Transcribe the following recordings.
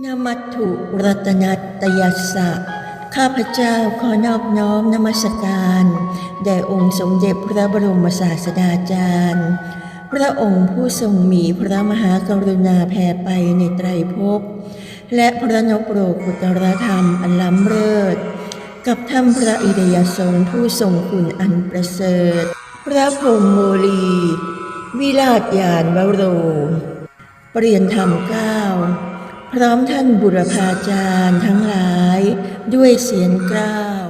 นมัตถุรัตนัตยัสสะ ข้าพเจ้าขอนอบน้อมนมัสการ แด่องค์สมเด็จพระบรมศาสดาจารย์ พระองค์ผู้ทรงมีพระมหากรุณาแผ่ไปในไตรภพ และพระนกโปรกุตรธรรมอันล้ำเลิศ กับท่านพระอิริยสงผู้ทรงคุณอันประเสริฐ พระพรหมโมลี วิราชยานวโร เปลี่ยนธรรมเก้า พร้อมท่านบุรพาจารย์ทั้งหลาย ด้วยเสียงกล้าว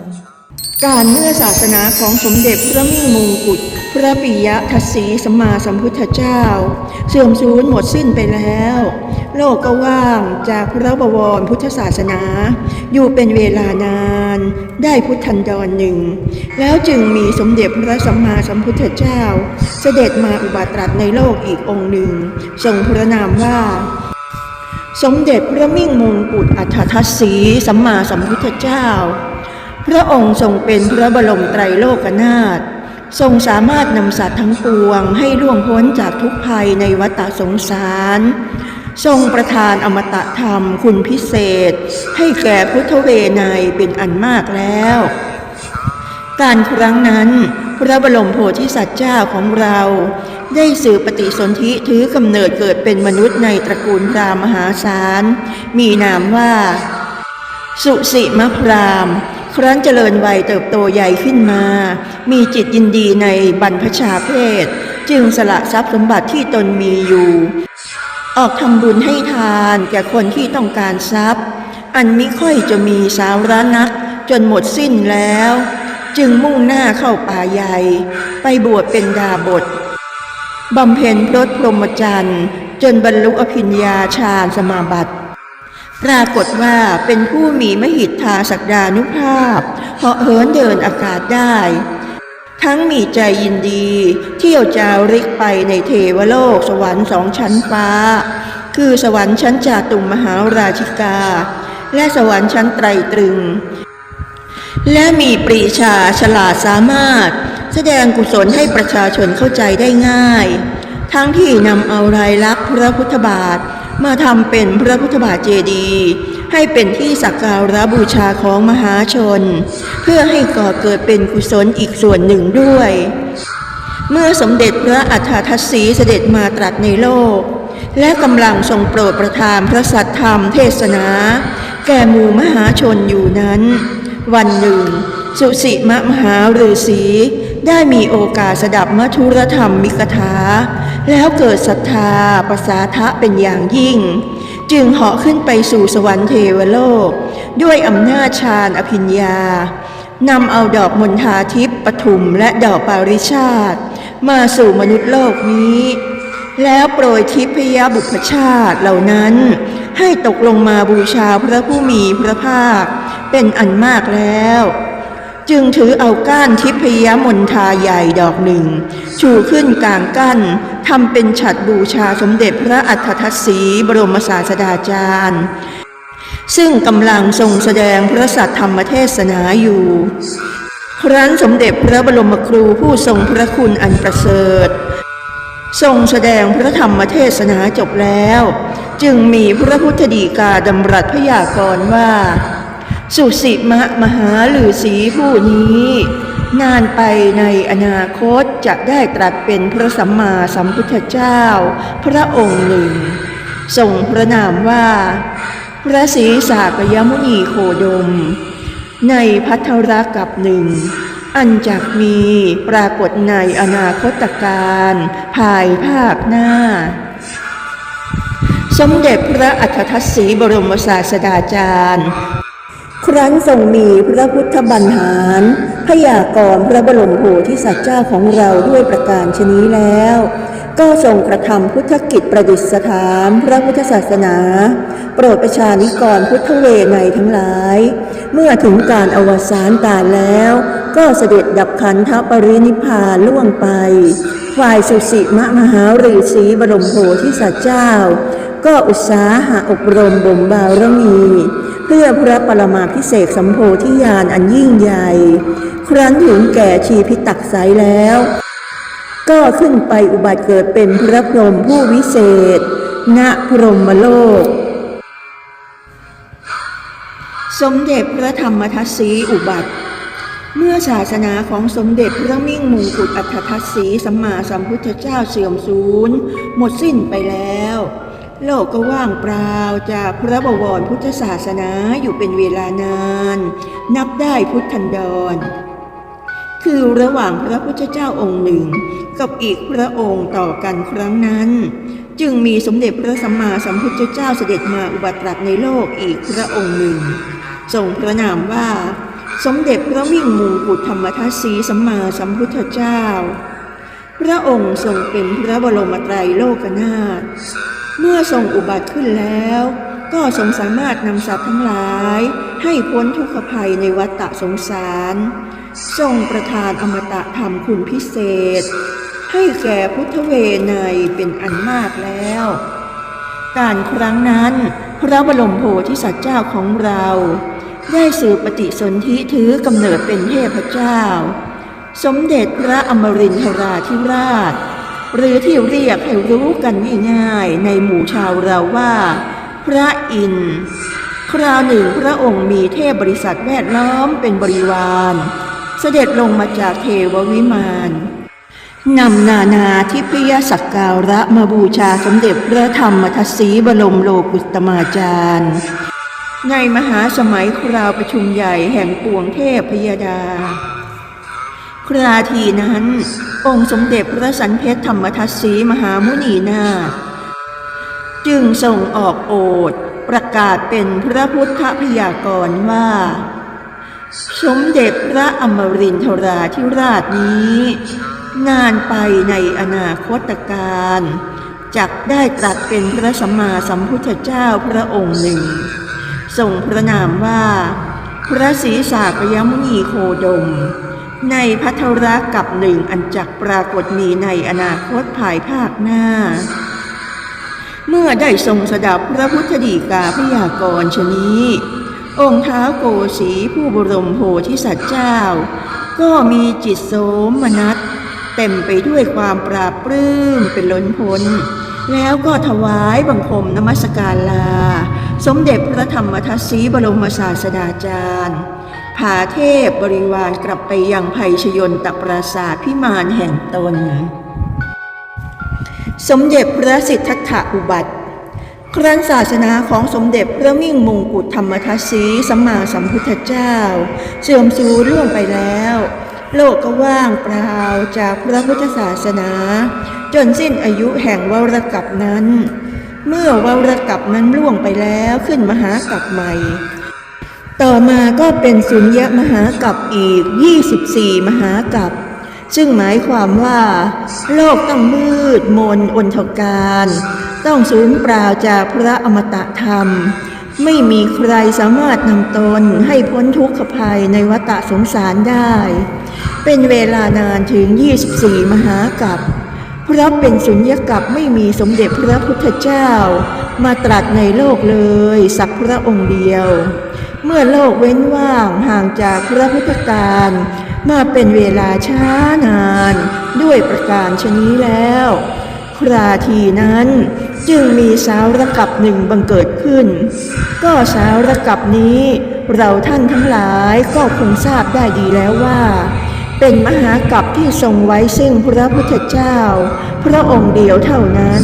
การเมื่อศาสนาของสมเด็จพระมิ่งมงกุฎพระปิยทัศสีสมมาสัมพุทธเจ้า เสื่อมสูญหมดสิ้นไปแล้ว โลกก็ว่างจากพระบวรพุทธศาสนา อยู่เป็นเวลานาน ได้พุทธันดรหนึ่ง แล้วจึงมีสมเด็จพระสัมมาสัมพุทธเจ้า เสด็จมาอุบัติรัสในโลกอีกองค์หนึ่งทรงพระนามว่า สมเด็จพระมิ่งมงกุฎอัฏฐทัศสีสัมมาสัมพุทธเจ้า พระองค์ทรงเป็นพระบรมไตรโลกนาถทรงสามารถนำสัตว์ทั้งปวงให้ล่วงพ้นจากทุกภัยในวัฏสงสาร ทรงประทานอมตะธรรมคุณพิเศษ ให้แก่พุทธเวไนยเป็นอันมากแล้ว การครั้งนั้น พระบรมโพธิสัตว์เจ้าของเรา ได้สื่อปฏิสนธิถือกำเนิดเกิดเป็นมนุษย์ในตระกูลพราหมณ์มหาศาล มีนามว่า สุสิมพราม ครั้นเจริญวัยเติบโตใหญ่ขึ้นมา มีจิตยินดีในบรรพชาเพศ จึงสละทรัพย์สมบัติที่ตนมีอยู่ ออกทำบุญให้ทานแก่คนที่ต้องการทรัพย์ อันมิค่อยจะมีสาระนักจนหมดสิ้นแล้ว จึงมุ่งหน้าเข้าป่าใหญ่ ไปบวชเป็นดาบท บำเพ็ญพรตพรหมจรรย์ จนบรรลุอภิญญาฌานสมาบัติ ปรากฏว่าเป็นผู้มีมหิทธาศักดานุภาพเหาะเหินเดินอากาศได้ ทั้งมีใจยินดีเที่ยวจาริกไปในเทวโลกสวรรค์สองชั้นฟ้า คือสวรรค์ชั้นจาตุมมหาราชิกา และสวรรค์ชั้นไตรตรึง และมีปรีชาฉลาดสามารถ แสดงกุศลให้ประชาชนเข้าใจได้ง่าย ทั้งที่นำเอารายลักษณ์พระพุทธบาทมาทำเป็นพระพุทธบาทเจดีย์ให้เป็นที่สักการะบูชาของมหาชน เพื่อให้ก่อเกิดเป็นกุศลอีกส่วนหนึ่งด้วย เมื่อสมเด็จพระอัฏฐทัศสีเสด็จมาตรัสในโลก และกำลังทรงโปรดประทานพระสัทธรรมเทศนา แก่หมู่มหาชนอยู่นั้น วันหนึ่ง สุสิมะมหาฤาษี ได้มีโอกาสสดับมัทุรธรรมมิกถา แล้วเกิดศรัทธาประสาทะเป็นอย่างยิ่ง จึงเหาะขึ้นไปสู่สวรรค์เทวโลก ด้วยอำนาจฌานอภิญญานำเอาดอกมณฑาทิพย์ปทุมและดอกปาริชาติ มาสู่มนุษย์โลกนี้ แล้วโปรยทิพยบุพชาติเหล่านั้น ให้ตกลงมาบูชาพระผู้มีพระภาค เป็นอันมากแล้ว จึงถือเอาก้านทิพยมนทาใหญ่ดอกหนึ่ง ชูขึ้นกลางกั้นทำเป็นฉัดบูชาสมเด็จพระอัฏฐทัศสีบรมศาสดาจารย์ ซึ่งกำลังทรงแสดงพระสัทธรรมเทศนาอยู่ ครั้นสมเด็จพระบรมครูผู้ทรงพระคุณอันประเสริฐ ทรงแสดงพระธรรมเทศนาจบแล้ว จึงมีพระพุทธดีกาดำรัสพยากรณ์ว่า สุสิมะมหาฤาษีผู้นี้ นานไปในอนาคตจะได้ตรัสเป็นพระสัมมาสัมพุทธเจ้า พระองค์หนึ่งทรงพระนามว่า พระศรีสากยมุนีโคดม ในพัทธรกับหนึ่งอันจักมีปรากฏในอนาคตการภายภาคหน้า สมเด็จพระอัฏฐทัศสีบรมศาสดาจารย์ ครั้นทรงมีพระพุทธบัญหารพยากรพระบรมโพธิสัตว์เจ้าของเราด้วยประการชนี้แล้ว ก็ทรงกระทำพุทธกิจประดิษฐานพระพุทธศาสนา โปรดประชานิกรพุทธเวไนทั้งหลาย เมื่อถึงการอวสานตายแล้ว ก็เสด็จดับขันธปรินิพพานล่วงไป ฝ่ายสุสิมะมหาฤาษีบรมโพธิสัตว์เจ้า ก็อุตสาหะอบรมบ่มบารมี เพื่อพระปรมาพิเศษสัมโพธิญาณอันยิ่งใหญ่ ครั้นถึงแก่ชีพิตักไสแล้ว ก็ขึ้นไปอุบัติเกิดเป็นพระพรหมผู้วิเศษ ณพรหมโลก สมเด็จพระธรรมทัศสีอุบัติเมื่อศาสนาของสมเด็จพระมิ่งมงกุฎอัฏฐทัศสีสัมมาสัมพุทธเจ้าเสื่อมสูญหมดสิ้นไปแล้ว โลกก็ว่างเปล่าจากพระบวรพุทธศาสนาอยู่เป็นเวลานาน นับได้พุทธันดร คือระหว่างพระพุทธเจ้าองค์หนึ่ง กับอีกพระองค์ต่อกันครั้งนั้น จึงมีสมเด็จพระสัมมาสัมพุทธเจ้าเสด็จมาอุบัติตรัสในโลกอีกพระองค์หนึ่งทรงพระนามว่า สมเด็จพระมิ่งมงกุฎธรรมทัศสีสัมมาสัมพุทธเจ้า พระองค์ทรงเป็นพระบรมไตรโลกนาถ เมื่อทรงอุบัติขึ้นแล้ว ก็ทรงสามารถนำสัตว์ทั้งหลาย ให้พ้นทุกขภัยในวัฏฏะสงสาร ทรงประทานอมตะธรรมคุณพิเศษ ให้แก่พุทธเวไนเป็นอันมากแล้ว การครั้งนั้นพระบรมโพธิสัตว์เจ้าของเรา ได้สืบปฏิสนธิถือกำเนิดเป็นเทพเจ้า สมเด็จพระอมรินทราธิราช หรือที่เรียกให้รู้กันง่ายๆในหมู่ชาวเราว่า พระอินทร์คราวหนึ่งพระองค์มีเทพบริษัทแวดล้อมเป็นบริวาร เสด็จลงมาจากเทววิมานนำนานาทิพยสักการะมาบูชาสมเด็จพระธรรมทัศสีบรมโลกุตมาจารย์ ในมหาสมัยคราวประชุมใหญ่แห่งปวงเทพพยดา ราทีนั้น องค์สมเด็จพระสันเพชรธรรมทัศสีมหามุนีนาจึงส่งออกโอษฐ์ประกาศเป็นพระพุทธพยากรณ์ว่า สมเด็จพระอมรินทราธิราชนี้ นานไปในอนาคตการจักได้ตรัสเป็นพระสัมมาสัมพุทธเจ้าพระองค์หนึ่งทรงพระนามว่า พระศรีสากยมุนีโคดม ในพัทรกับหนึ่งอันจักปรากฏมีในอนาคตภายภาคหน้า เมื่อได้ทรงสดับพระพุทธดีกาพยากรณ์ชนี้ องค์ท้าโกสีผู้บรมโพธิสัตว์เจ้า ก็มีจิตโสมนัสเต็มไปด้วยความปราบปลื้มเป็นล้นพ้น แล้วก็ถวายบังคมนมัสการลา สมเด็จพระธรรมทัศสีบรมศาสดาจารย์ พาเทพบริวารกลับไปยังภัยชยนตปราสาทพิมานแห่งตน สมเด็จพระสิทธัตถะอุบัติ ครั้นศาสนาของสมเด็จพระมิ่งมงกุฎธรรมทัศสีสัมมาสัมพุทธเจ้า เสื่อมสูญล่วงไปแล้ว โลกก็ว่างเปล่าจากพระพุทธศาสนา จนสิ้นอายุแห่งวรกับนั้น เมื่อวรกับนั้นล่วงไปแล้วขึ้นมหากับใหม่ ต่อมาก็เป็นสุญญมหากับอีก 24 มหากับซึ่งหมายความว่า โลกต้องมืดมนอนทการ ต้องสูญเปล่าจากพระอมตะธรรม ไม่มีใครสามารถนำตนให้พ้นทุกขภัยในวัฏสงสารได้ เป็นเวลานานถึง 24 มหากับเพราะเป็นสุญญกับไม่มีสมเด็จพระพุทธเจ้า มาตรัสในโลกเลย สักพระองค์เดียว เมื่อโลกเว้นว่างห่างจากพระพุทธการมาเป็นเวลาช้านาน ด้วยประการชนี้แล้ว คราทีนั้นจึงมีสาวระกับหนึ่งบังเกิดขึ้น ก็สาวระกับนี้ เราท่านทั้งหลายก็คงทราบได้ดีแล้วว่า เป็นมหากัปที่ทรงไว้ซึ่งพระพุทธเจ้า พระองค์เดียวเท่านั้น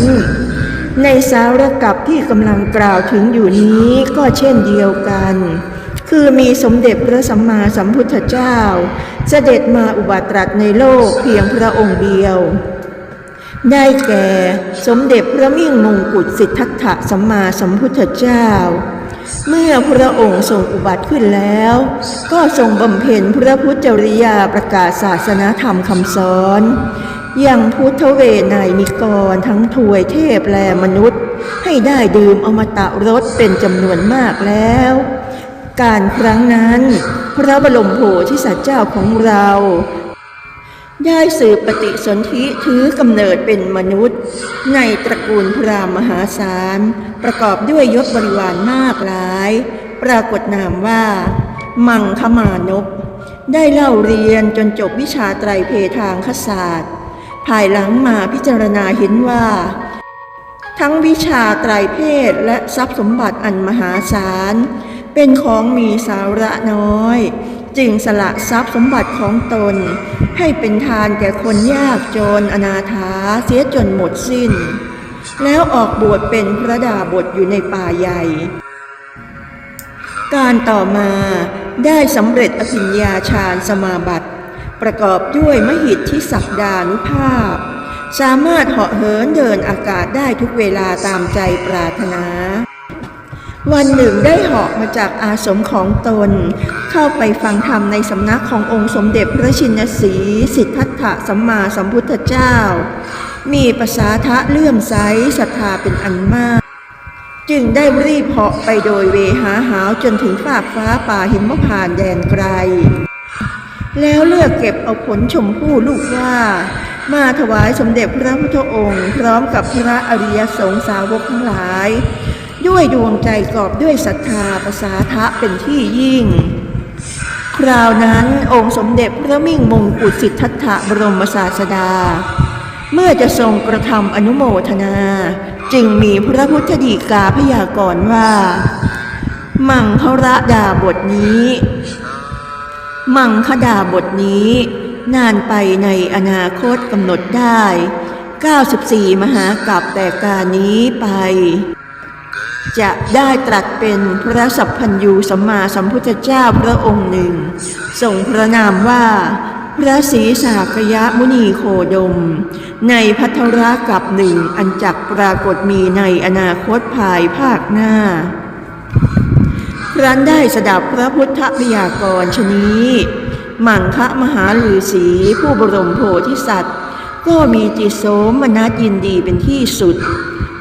ในสาวกับที่กำลังกล่าวถึงอยู่นี้ก็เช่นเดียวกัน คือมีสมเด็จพระสัมมาสัมพุทธเจ้า เสด็จมาอุบัติรัสในโลกเพียงพระองค์เดียว ได้แก่สมเด็จพระมิ่งมงกุฎสิทธัตถะสัมมาสัมพุทธเจ้า เมื่อพระองค์ทรงอุบัติขึ้นแล้ว ก็ทรงบำเพ็ญพระพุทธจริยาประกาศศาสนาธรรมคำสอน ยังพุทธเวไนยนิกรทั้งถวยเทพแลมนุษย์ ให้ได้ดื่มอมตะรสเป็นจำนวนมากแล้ว การครั้งนั้นพระบรมโพธิสัตว์เจ้าของเรา ได้สืบปฏิสนธิถือกำเนิดเป็นมนุษย์ ในตระกูลพรามมหาศาล ประกอบด้วยยศบริวารมากหลาย ปรากฏนามว่า มังคมานพได้เล่าเรียนจนจบวิชาไตรเพทางคศาสตร์ ภายหลังมาพิจารณาเห็นว่า ทั้งวิชาไตรเพศและทรัพย์สมบัติอันมหาศาล เป็นของมีสาระน้อย จึงสละทรัพย์สมบัติของตน ให้เป็นทานแก่คนยากจนอนาถาเสียจนหมดสิ้น แล้วออกบวชเป็นพระดาบทอยู่ในป่าใหญ่ การต่อมาได้สำเร็จอภิญญาฌานสมาบัติ ประกอบด้วยมหิทธิศักดานุภาพ สามารถเหาะเหินเดินอากาศได้ทุกเวลาตามใจปรารถนา วันหนึ่งได้เหาะมาจากอาสมของตน เข้าไปฟังธรรมในสำนักขององค์สมเด็จพระชินสีสิทธัตถะสัมมาสัมพุทธเจ้า มีประสาทะเลื่อมใสศรัทธาเป็นอันมากจึงได้รีบเหาะไปโดยเวหาหาวจนถึงฟากฟ้าป่าหิมพานแดนไกล แล้วเลือกเก็บเอาผลชมพู่ลูกว่า มาถวายสมเด็จพระพุทธองค์ พร้อมกับพระอริยสงสาวกทั้งหลาย ด้วยดวงใจกรอบด้วยศรัทธาประสาทะเป็นที่ยิ่ง คราวนั้นองค์สมเด็จพระมิ่งมงกุฎสิทธัตถะบรมศาสดา เมื่อจะทรงกระทำอนุโมทนา จึงมีพระพุทธดีกาพยากรณ์ว่า มังคระดาบทนี้ มังคดาบทนี้ นานไปในอนาคตกำหนดได้ 94 มหากับแต่การนี้ไป จะได้ตรัสเป็นพระสัพพัญญูสัมมาสัมพุทธเจ้าพระองค์หนึ่งทรงพระนามว่า พระศรีสากยะมุนีโคดม ในพัทรกับหนึ่งอันจักปรากฏมีในอนาคตภายภาคหน้า ครั้นได้สดับพระพุทธพยากรณ์ชนี้ มังคะมหาลือสีผู้บรมโพธิสัตว์ ก็มีจิตโสมนัสยินดีเป็นที่สุด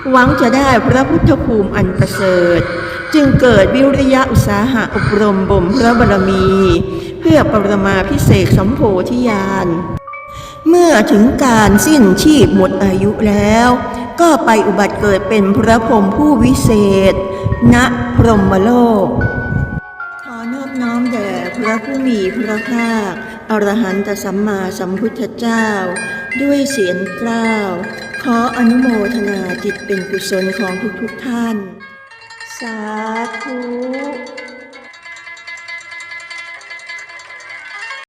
หวังจะได้พระพุทธภูมิอันประเสริฐ จึงเกิดวิริยะอุตสาหะอบรมบ่มพระบารมี เพื่อปรมาพิเศษสมโพธิญาณเมื่อถึงการสิ้นชีพหมดอายุแล้ว ก็ไปอุบัติเกิดเป็นพระพรหมผู้วิเศษ ณพรหมโลก ขอนอบน้อมแด่พระผู้มีพระภาค อรหันตสัมมาสัมพุทธเจ้า ด้วยเสียงกล้าว ขออนุโมทนาจิตเป็นกุศลของทุกๆท่าน สาธุ